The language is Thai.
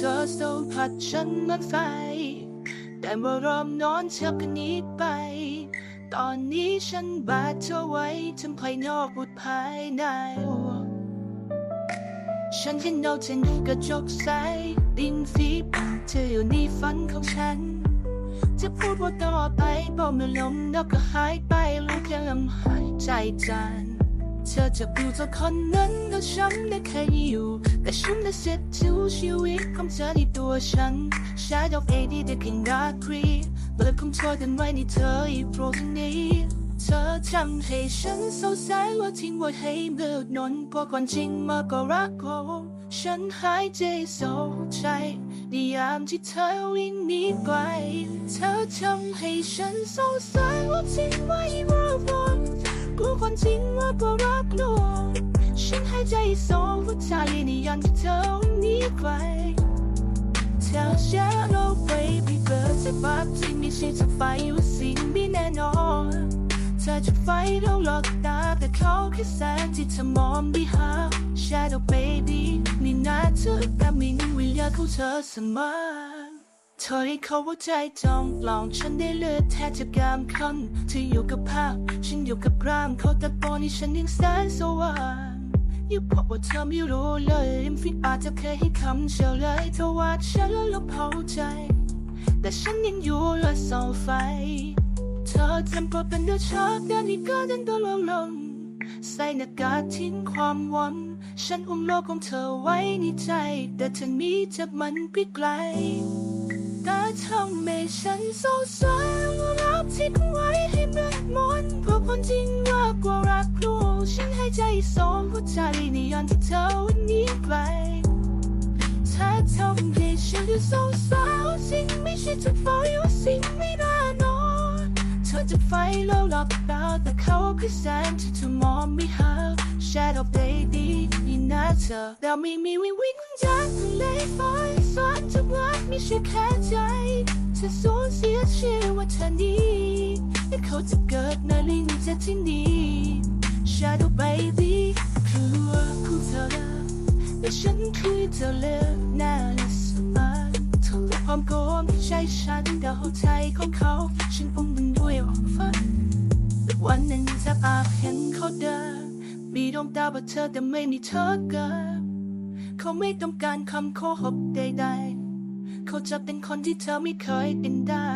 สัมผัสฉันมือนไฟ แต่เมื่อรอมนอนเธอก็หนีไป ตอนนี้ฉันบาดเธอไว้ทั้งภายนอกบุดภายใน ฉันเห็นเราเธอในกระจกใส ดินฟีบเธออยู่ในฝันของฉัน จะพูดว่าต่อไปบอกมื่อลมนกก็หายไปรู้แค่ลมหายใจจาน เธอจะอยู่จากคนนั้นก็ฉันได้แค่อยู่ แต่ฉันได้เสร็จทุกชีวิตของเธอในตัวฉัน Shadow of AD ได้เพียงรักครีเลิกคงโทษกันไว้ในเธออีกโปรดนี้เธอทำให้ฉันเศร้าใจว่าทิ้งไว้ให้เบิดนนเพราะความจริงมากก็รักของฉันหายใจโศกใจในยามที่เธอวิ่งหนีไปเธอทำให้ฉันเศร้าใจว่าทิ้งไว้ให้เบิดนน กลัวความจริงมาก็รักลวงฉันใหายใจโศกหัวใจในยามที่เธอวิ่งหนีไป Tell shallow baby girl จะบับที่มีชีวิตจะไฟว่าสิ่งไม่แน่นอนเธอจะไฟเราหลอกตาแต่เขาแค่แสงที่เธอมองไม่หา Shadow baby นี่นาเธอแต่มินวิญญาณของเธอเสมอ ธอให้เขาว่าใจจองปลองฉันได้เลือดแทบจะกามคันเธออยู่กับภาพ ฉันอยู่กับกรามเขาตะโกนให้ฉันยังแสนสว่างอย่าบอกว่าเธอไม่รู้เลยริมฝีปากจะเคยให้คำเฉลยเธอว่าฉันแล้วเผาใจ แต่ฉันยังอยู่และเสาไฟ เธอจำก็เป็นเดือดชอบเดินนี้ก็เดินตัวลงลงใส่หน้ากากทิ้งความหวังฉันอุ้มโลกของเธอไว้ในใจ แต่เธอมีจะมันไปไกล ก็ทำให้ฉันเศร้าใจว่ารักที่คงไว้ให้เมื่อมนเพราะความจริงว่ากว่ารักลูกฉันให้ใจสองหัวใจในยอนที่เธอวันนี้ไปเธอทำให้ฉันดูเศร้ารสิ่งไม่ใช่จะฝันว่าสิ่งไม่แน่นอนเธอจะไฟแล้วหลับตาแต่เขาคือแสงที่เธอมองไม่หา Shadow baby นี่นะเธอเราไม่มีวิวิ่งจากทะเลไฟอนจะรัก ไม่ใช่แค่ใจเธอสูญเสียชีวิตเธอนี้และเขาจะเกิดในลิงจากที่นี่ Shadow baby คือว่าของเธอแต่ฉันคือเธอเลือกหน้าและสมานเธอพร้อมโกนใช้ฉันเดาใจของเขา ฉันอุ้มมันด้วยฝันวันหนึ่งจะอาบเห็นเขาเดินมีดวงตาว่าเธอแต่ไม่มีเธอเกิดเขาไม่ต้องการคำโคหกใดๆ เขาจะเป็นคนที่เธอไม่เคยเป็นได้